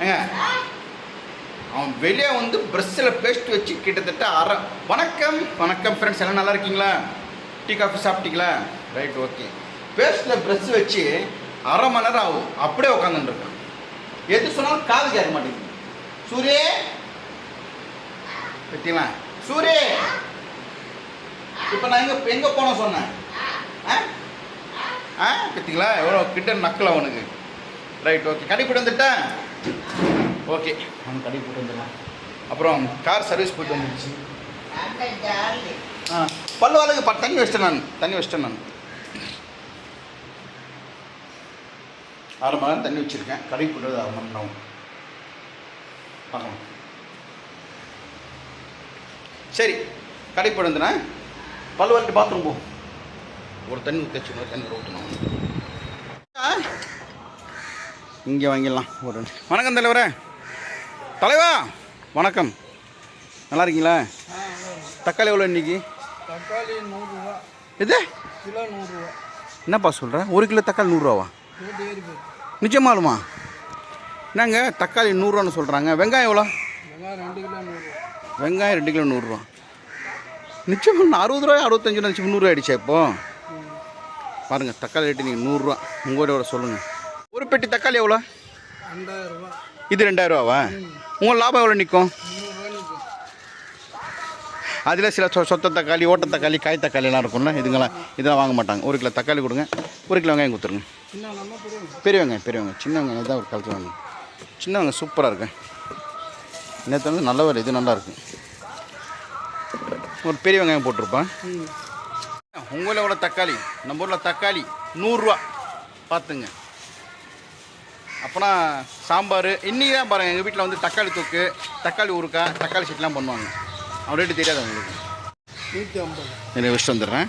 ஏங்க அவன் வெளியே வந்து ப்ரெஷ்ஷில் பேஸ்ட் வச்சு கிட்டத்தட்ட அரை வணக்கம் வணக்கம் ஃப்ரெண்ட்ஸ் எல்லாம் நல்லா இருக்கீங்களா? டீ காஃபி சாப்பிட்டீங்களா? ரைட் ஓகே பேஸ்ட்டில் ப்ரெஷ் வச்சு அரை மணி நேரம் ஆகும். அப்படியே உட்காந்துருக்கான் எது சொன்னாலும் காது கேட்க மாட்டேங்குது. சூரியே பார்த்தீங்களா சூரிய இப்போ நான் எங்கே எங்கே போனோம் சொன்னேன்? ஆ? ஆ? பார்த்தீங்களா எவ்வளோ கிட்ட நக்கல் அவனுக்கு ரைட் ஓகே கடை போட்டு வந்துட்டேன். ஓகே அவன் கடை போட்டு வந்துடலாம். அப்புறம் கார் சர்வீஸ் போயிட்டு வந்துடுச்சு. ஆ பல்லு வாழக்கு ப தண்ணி வச்சிட்டேன் நான். தண்ணி வச்சிட்டேன் நான். அரை மணி நேரம் தண்ணி வச்சுருக்கேன். கடை போட்டு அரை மணி நேரம் பார்க்கலாம் சரி கடை போட்டு வந்துடுறேன். பல்லு வாங்கிட்டு பாத்ரூம் போ. ஒரு தண்ணி ஊற்றி வச்சு இன்னொரு தண்ணி ஊற்றணும் இங்கே வாங்கிடலாம். ஒரு. வணக்கம் தலைவரே. தலைவா வணக்கம். நல்லா இருக்கீங்களா? தக்காளி எவ்வளோ இன்னைக்கு? தக்காளி நூறுரூவா. இது? கிலோ நூறுரூவா. என்னப்பா சொல்கிற ஒரு கிலோ தக்காளி நூறுரூவா நிஜமாலுமா என்னங்க தக்காளி நூறுரூவான்னு சொல்கிறாங்க வெங்காயம் எவ்வளோ? வெங்காயம் ரெண்டு கிலோ நூறுரூவா. வெங்காயம் ரெண்டு கிலோ நூறுரூவா. நிச்சயம் அறுபது ரூபாய் அறுபத்தஞ்சு ரூபா முந்நூறுரூவா ஆயிடுச்சா இப்போ? பாருங்கள் தக்காளி ரேட்டு நீங்கள் நூறுரூவா. உங்களோட சொல்லுங்கள் பெட்டி தக்காளி எவ்வளோ? இது ரெண்டாயிரரூவாவா உங்கள் லாபம் எவ்வளோ நிற்கும் அதில் சில சொ சொத்த தக்காளி ஓட்ட தக்காளி காய் தக்காளிலாம் இருக்கும்ல இதுங்களாம் இதெல்லாம் வாங்க மாட்டாங்க. ஒரு கிலோ தக்காளி கொடுங்க ஒரு கிலோ வெங்காயம் கொடுத்துருங்க. பெரிய வெங்காயம்? பெரிய வெங்காயம் சின்ன வெங்காயம் தான் ஒரு காலத்தில் வாங்க சின்ன வெங்காயம் சூப்பராக இருக்கு. நேற்று வந்து நல்ல வேலை இது நல்லா இருக்கு. ஒரு பெரிய வெங்காயம் போட்டிருப்பேன். உங்களில் உள்ள தக்காளி நம்ம ஊரில் தக்காளி நூறுரூவா. பார்த்துங்க. அப்போனா சாம்பார் இன்றைக்கி தான் பாருங்கள் எங்கள் வீட்டில் வந்து தக்காளி தொக்கு தக்காளி ஊறுக்காய் தக்காளி சட்லாம் பண்ணுவாங்க. அவன் ரேட்டு தெரியாது உங்களுக்கு நூற்றி ஐம்பது. இதை வச்சுட்டு வந்துடுறேன்.